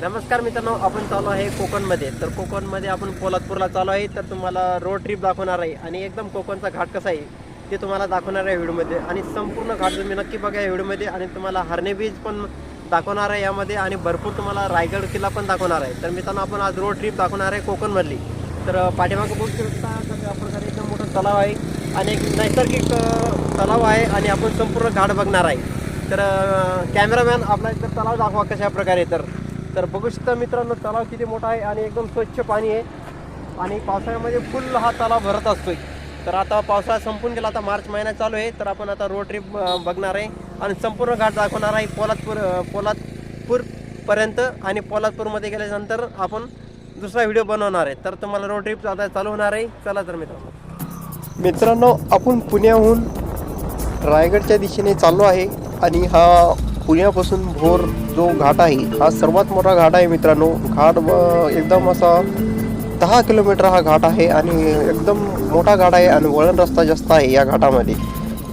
नमस्कार मित्रांनो आपण चालू आहे कोकणमध्ये. तर कोकणमध्ये आपण पोलादपूरला चालू आहे. तर तुम्हाला रोड ट्रिप दाखवणार आहे. आणि एकदम कोकणचा घाट कसा आहे ते तुम्हाला दाखवणार आहे व्हिडिओमध्ये. आणि संपूर्ण घाट तुम्ही नक्की बघा या व्हिडिओमध्ये. आणि तुम्हाला हरणे बीच पण दाखवणार आहे यामध्ये. आणि भरपूर तुम्हाला रायगड किल्ला पण दाखवणार आहे. तर मित्रांनो आपण आज रोड ट्रिप दाखवणार आहे कोकणमधली. तर पाठीमागं बघू शकता कशा प्रकारे एकदम मोठा तलाव आहे. आणि एक नैसर्गिक तलाव आहे. आणि आपण संपूर्ण घाट बघणार आहे. तर कॅमेरामॅन आपला इथं तलाव दाखवा कशा प्रकारे. तर तर बघू शकता मित्रांनो तलाव किती मोठा आहे आणि एकदम स्वच्छ पाणी आहे. आणि पावसाळ्यामध्ये फुल हा तलाव भरत असतोय. तर आता पावसाळा संपून गेला आता मार्च महिना चालू आहे. तर आपण आता रोड ट्रिप बघणार आहे. आणि संपूर्ण घाट दाखवणार आहे पोलादपूर पोलादपूरपर्यंत आणि पोलादपूरमध्ये गेल्यानंतर आपण दुसरा व्हिडिओ बनवणार आहे. तर तुम्हाला रोड ट्रिप आता चालू होणार आहे. चला तर मित्रांनो. मित्रांनो आपण पुण्याहून रायगडच्या दिशेने चाललो आहे. आणि हा पुण्यापासून भोर जो घाट आहे हा सर्वात मोठा घाट आहे मित्रांनो. घाट व एकदम असा दहा किलोमीटर हा घाट आहे आणि एकदम मोठा घाट आहे आणि वळण रस्ता जास्त आहे या घाटामध्ये.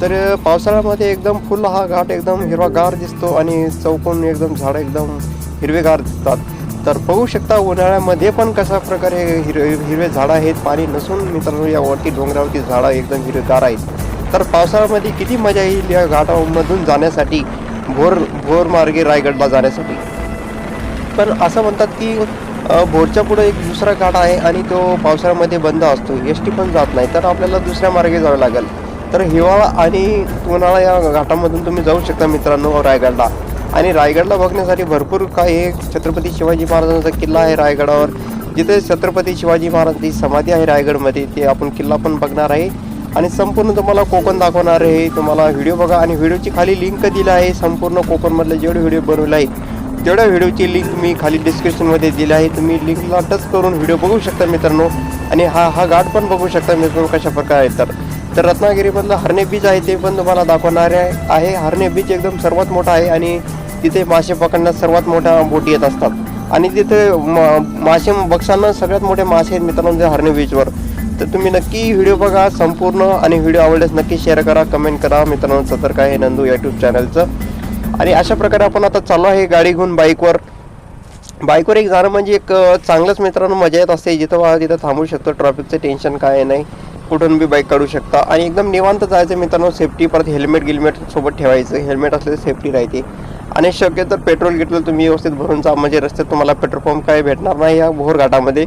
तर पावसाळ्यामध्ये एकदम फुल हा घाट एकदम हिरवागार दिसतो आणि चौकोन एकदम झाडं एकदम हिरवेगार दिसतात. तर बघू शकता उन्हाळ्यामध्ये पण कशा प्रकारे हिरवे हिरवे झाडं आहेत पाणी नसून मित्रांनो यावरती डोंगरावरती झाडं एकदम हिरवेगार आहेत. तर पावसाळ्यामध्ये किती मजा येईल या घाटामधून जाण्यासाठी? भोर भोर मार्गे रायगडला जाण्यासाठी पण असं म्हणतात की भोरच्या पुढे एक दुसरा घाट आहे आणि तो पावसाळ्यामध्ये बंद असतो. एस टी पण जात नाही. तर आपल्याला दुसऱ्या मार्गे जावं लागेल. तर हिवाळा आणि उन्हाळा या घाटामधून तुम्ही जाऊ शकता मित्रांनो रायगडला. आणि रायगडला बघण्यासाठी भरपूर काही छत्रपती शिवाजी महाराजांचा किल्ला आहे रायगडावर. जिथे छत्रपती शिवाजी महाराजांची समाधी आहे रायगडमध्ये ते आपण किल्ला पण बघणार आहे. आणि संपूर्ण तुम्हाला कोकण दाखवणार आहे. तुम्हाला व्हिडिओ बघा आणि व्हिडिओची खाली लिंक दिली आहे. संपूर्ण कोकणमधले जेवढे व्हिडिओ बनवले आहे तेवढ्या व्हिडिओची लिंक मी खाली डिस्क्रिप्शनमध्ये दिली आहे. तुम्ही लिंकला टच करून व्हिडिओ बघू शकता मित्रांनो. आणि हा हा घाट पण बघू शकता मित्रांनो कशा प्रकारे आहे तर. तर रत्नागिरीमधलं हरणे बीच आहे ते पण तुम्हाला दाखवणार आहे. हरणे बीच एकदम सर्वात मोठा आहे आणि तिथे मासे पकडण्यात सर्वात मोठ्या बोटी येत असतात. आणि तिथे मासे बक्षांना सगळ्यात मोठे मासे आहेत मित्रांनो हरणे बीचवर तर तुम्ही नक्की व्हिडिओ बघा संपूर्ण आणि व्हिडिओ आवडल्यास नक्की शेअर करा कमेंट करा. मित्रांनो सतर्क आहे नंदू यूट्यूब चॅनलचं आणि अशा प्रकारे आपण आता चाललो आहे गाडी घेऊन बाईकवर बाईकवर एक जाणं म्हणजे एक चांगलंच मित्रांनो मजा येत असते. जिथं व्हा तिथं थांबू शकतो ट्रॅफिकचं टेन्शन काय नाही. कुठून बी बाईक काढू शकता. आणि एकदम निवांत जायचं मित्रांनो सेफ्टी परत हेल्मेट गिल्मेट सोबत ठेवायचं. हेल्मेट असलं तर सेफ्टी राहते. आणि शक्य तर पेट्रोल गिट्रोल तुम्ही व्यवस्थित भरून जा. म्हणजे रस्त्यात तुम्हाला पेट्रोल पंप काय भेटणार नाही या भोर घाटामध्ये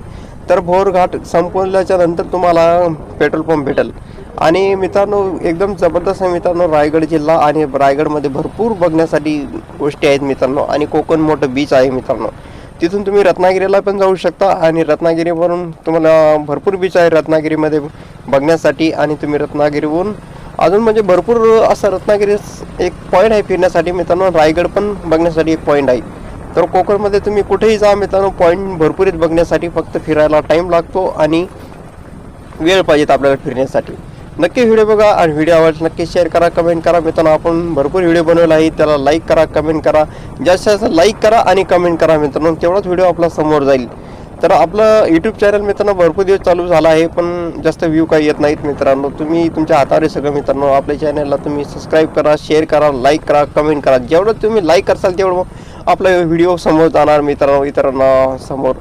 तर भोरघाट संपवल्याच्या नंतर तुम्हाला पेट्रोल पंप भेटेल. आणि मित्रांनो एकदम जबरदस्त आहे मित्रांनो रायगड जिल्हा आणि रायगडमध्ये भरपूर बघण्यासाठी गोष्टी आहेत मित्रांनो. आणि कोकण मोठं बीच आहे मित्रांनो. तिथून तुम्ही रत्नागिरीला पण जाऊ शकता आणि रत्नागिरीवरून तुम्हाला भरपूर बीच आहे रत्नागिरीमध्ये बघण्यासाठी आणि तुम्ही रत्नागिरीवरून अजून म्हणजे भरपूर असं रत्नागिरी एक पॉईंट आहे फिरण्यासाठी मित्रांनो. रायगड पण बघण्यासाठी एक पॉईंट आहे. तर कोकणमध्ये तुम्ही कुठेही जा मित्रांनो पॉईंट भरपूर आहेत बघण्यासाठी. फक्त फिरायला टाईम लागतो आणि वेळ पाहिजेत आपल्याला फिरण्यासाठी. नक्की व्हिडिओ बघा आणि व्हिडिओ आवडला नक्की शेअर करा कमेंट करा. मित्रांनो आपण भरपूर व्हिडिओ बनवला आहे त्याला लाईक करा कमेंट करा. जास्त जास्त लाईक करा आणि कमेंट करा मित्रांनो. तेवढाच व्हिडिओ आपला समोर जाईल. तर आपलं यूट्यूब चॅनल मित्रांनो भरपूर दिवस चालू झाला आहे पण जास्त व्ह्यू काही येत नाहीत मित्रांनो. तुम्ही तुमच्या हातावर आहे सगळं मित्रांनो. आपल्या चॅनलला तुम्ही सबस्क्राईब करा शेअर करा लाईक करा कमेंट करा. जेवढं तुम्ही लाईक करसाल तेवढं आपला व्हिडिओ समोर जाणार मित्रांनो इतरांना समोर.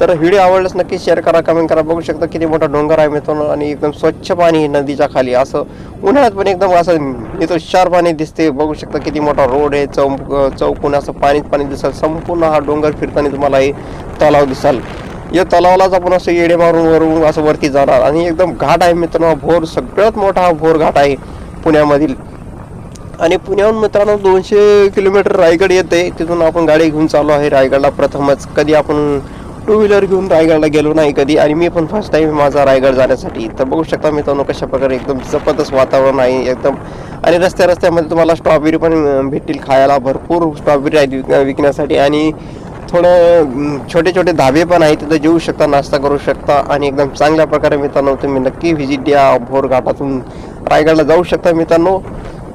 तर व्हिडिओ आवडल्यास नक्की शेअर करा कमेंट करा. बघू शकता किती मोठा डोंगर आहे मित्रांनो आणि एकदम स्वच्छ पाणी नदीच्या खाली. असं उन्हाळ्यात पण एकदम असं इथं क्षार पाणी दिसते. बघू शकता किती मोठा रोड आहे चौक चौकून असं पाणीच पाणी दिसाल. संपूर्ण हा डोंगर फिरताना तुम्हाला हे तलाव दिसाल. या तलावालाच आपण असं येडे मारून वरून असं वरती जाणार. आणि एकदम घाट आहे मित्रांनो भोर सगळ्यात मोठा हा भोर घाट आहे पुण्यामधील. आणि पुण्याहून मित्रांनो दोनशे किलोमीटर रायगड येते. तिथून आपण गाडी घेऊन चालू आहे रायगडला प्रथमच. कधी आपण टू व्हीलर घेऊन रायगडला गेलो नाही कधी. आणि मी पण फर्स्ट टाइम माझा रायगड जाण्यासाठी. तर बघू शकता मित्रांनो कशा प्रकारे एकदम जबरदस्त वातावरण आहे. एकदम आणि रस्त्या रस्त्यामध्ये तुम्हाला स्ट्रॉबेरी पण भेटतील खायला. भरपूर स्ट्रॉबेरी आहेत विक- विकण्यासाठी. आणि थोडं छोटे छोटे धाबे पण आहेत. तिथं जेऊ शकता नाश्ता करू शकता. आणि एकदम चांगल्या प्रकारे मित्रांनो तुम्ही नक्की व्हिजिट द्या. भोर घाटातून रायगडला जाऊ शकता मित्रांनो.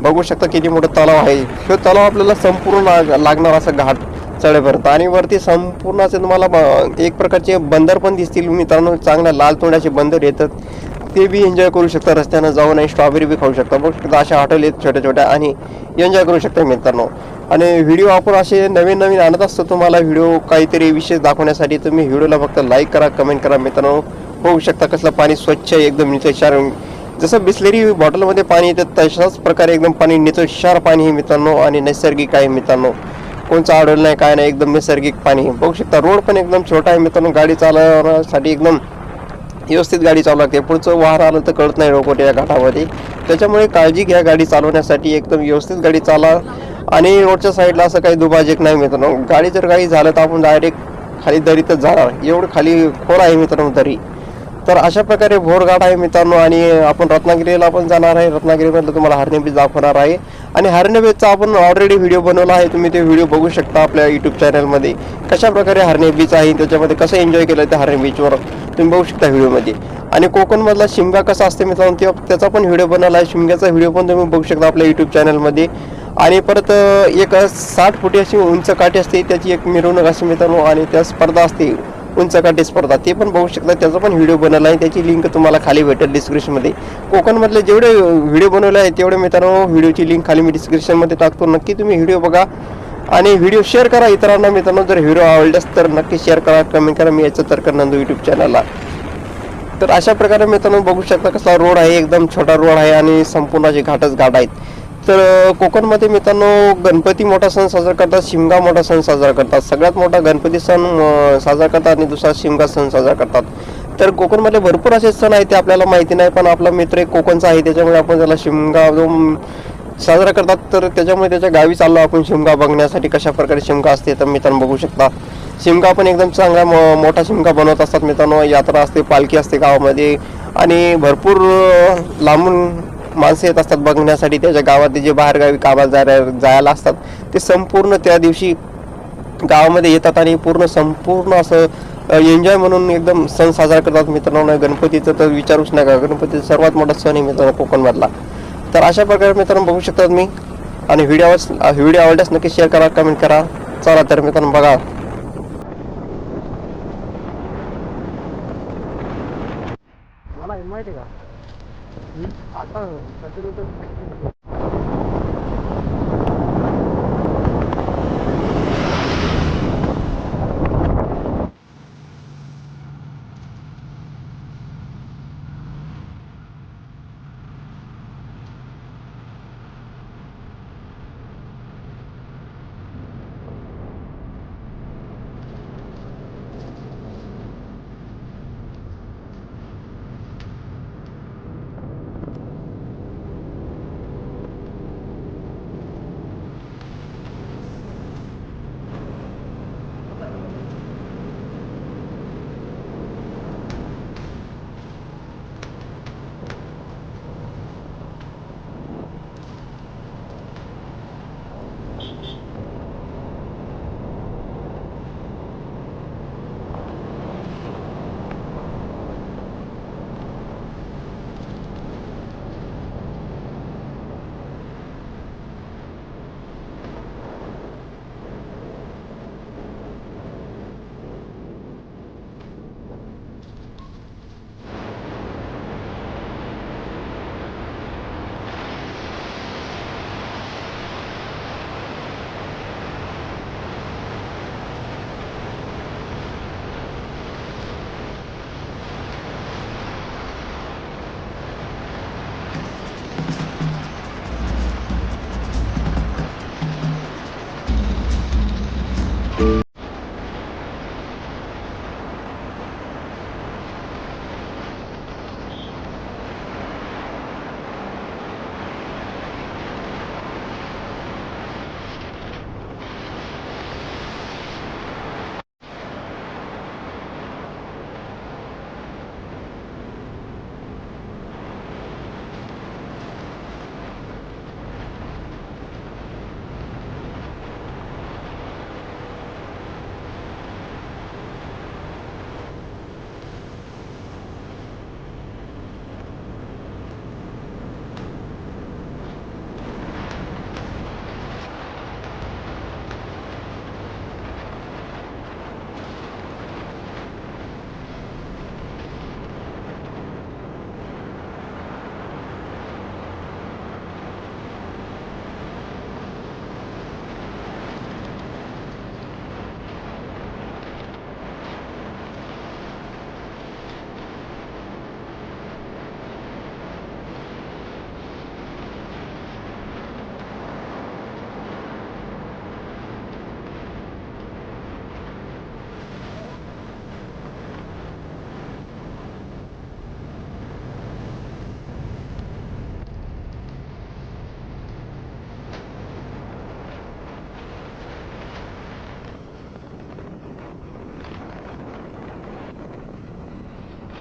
बघू शकता किती मोठं तलाव आहे. हे तलाव आपल्याला संपूर्ण लाग- लागणार असं घाट चढेपर्यंत. आणि वरती संपूर्ण असे तुम्हाला ब- एक प्रकारचे बंदर पण दिसतील. मित्रांनो चांगल्या लाल तोंडाचे बंदर येतात. ते बी एन्जॉय करू शकता. रस्त्यानं जाऊन आणि स्ट्रॉबेरी बी खाऊ शकता. बघू शकता अशा हॉटेल आहेत छोट्या छोट्या आणि एन्जॉय करू शकता मित्रांनो. आणि व्हिडिओ आपण असे नवीन नवीन आणत असतो. तुम्हाला व्हिडिओ काहीतरी विशेष दाखवण्यासाठी तुम्ही व्हिडिओला फक्त लाईक करा कमेंट करा मित्रांनो. होऊ शकता कसलं पाणी स्वच्छ आहे, एकदम निचळशार जसं बिसलेरी बॉटलमध्ये पाणी येतं तशाच प्रकारे एकदम पाणी निचळशार पाणी आहे मित्रांनो आणि नैसर्गिक आहे मित्रांनो. कोणचं आढळलं नाही काय नाही एकदम नैसर्गिक पाणी बघू शकता रोड पण एकदम छोटा आहे मित्रांनो गाडी चालवण्यासाठी एकदम व्यवस्थित गाडी चालू लागते. पुढचं वार आलं तर कळत नाही रोकोट या घाटामध्ये. त्याच्यामुळे काळजी घ्या गाडी चालवण्यासाठी एकदम व्यवस्थित गाडी चाला. आणि रोडच्या साईडला असं काही दुभाजक नाही मित्रांनो. गाडी जर काही झालं तर आपण डायरेक्ट खाली दरीतच जाणार. एवढं खाली खोल आहे मित्रांनो दरी. तर अशा प्रकारे भोरघाट आहे मित्रांनो आणि आपण रत्नागिरीला पण जाणार आहे. रत्नागिरीमधलं तुम्हाला हरणे बीच दाखवणार आहे. आणि हरणे बीचचा आपण ऑलरेडी व्हिडिओ बनवला आहे. तुम्ही ते व्हिडिओ बघू शकता आपल्या यूट्यूब चॅनलमध्ये कशा प्रकारे हरणे बीच आहे त्याच्यामध्ये कसं एन्जॉय केलं त्या हरणे बीचवर तुम्ही बघू शकता व्हिडिओमध्ये आणि कोकणमधला शिमगा कसा असते मित्रांनो ते त्याचा पण व्हिडिओ बनवला आहे. शिमग्याचा व्हिडिओ पण तुम्ही बघू शकता आपल्या यूट्यूब चॅनलमध्ये आणि परत एक साठ फुटी अशी उंच काठी असते त्याची एक मिरवणूक असते मित्रांनो आणि त्या स्पर्धा असते. उंच काठी स्पर्धा ते पण बघू शकता. त्याचा पण व्हिडिओ बनवला आहे. त्याची लिंक तुम्हाला खाली भेटेल डिस्क्रिप्शनमध्ये कोकणमधले जेवढे व्हिडिओ बनवले आहेत तेवढे मित्रांनो व्हिडिओची लिंक खाली मी डिस्क्रिप्शनमध्ये टाकतो. नक्की तुम्ही व्हिडिओ बघा. आणि व्हिडिओ शेअर करा इतरांना. मित्रांनो जर व्हिडिओ आवडल्यास तर नक्की शेअर करा. कमेंट करा. मी याचं तर नंदू यूट्यूब चॅनलला तर अशा प्रकारे मित्रांनो बघू शकता कसा रोड आहे. एकदम छोटा रोड आहे आणि संपूर्ण असे घाटच घाट आहेत. तर कोकणमध्ये मित्रांनो गणपती मोठा सण साजरा करतात शिमगा मोठा सण साजरा करतात. सगळ्यात मोठा गणपती सण साजरा करतात आणि दुसरा शिमगा सण साजरा करतात. तर कोकणमध्ये भरपूर असे सण आहेत ते आपल्याला माहिती नाही पण आपला मित्र एक कोकणचा आहे त्याच्यामुळे आपण त्याला शिमगा जो साजरा करतात. तर त्याच्यामुळे त्याच्या गावी चाललो आपण शिमगा बघण्यासाठी कशा प्रकारे शिमगा असते तर मित्रांनो बघू शकता. शिमगा पण एकदम चांगला मो- मोठा शिमगा बनवत असतात मित्रांनो. यात्रा असते पालखी असते गावामध्ये. आणि भरपूर लांबून माणसं येत असतात बघण्यासाठी त्याच्या गावात जे बाहेरगावी कामाला जायला जायला असतात ते संपूर्ण त्या दिवशी गावामध्ये येतात आणि पूर्ण संपूर्ण असं एन्जॉय म्हणून एकदम सण साजरा करतात. मित्रांनो गणपतीचं तर विचारूच नका. गणपतीचा सर्वात मोठा सण आहे मित्रांनो कोकणमधला. तर अशा प्रकारे मित्रांनो बघू शकतात मी आणि व्हिडिओ व्हिडिओ आवडल्यास नक्की शेअर करा कमेंट करा. चला तर मित्रांनो बघा. मला हे आहे का आता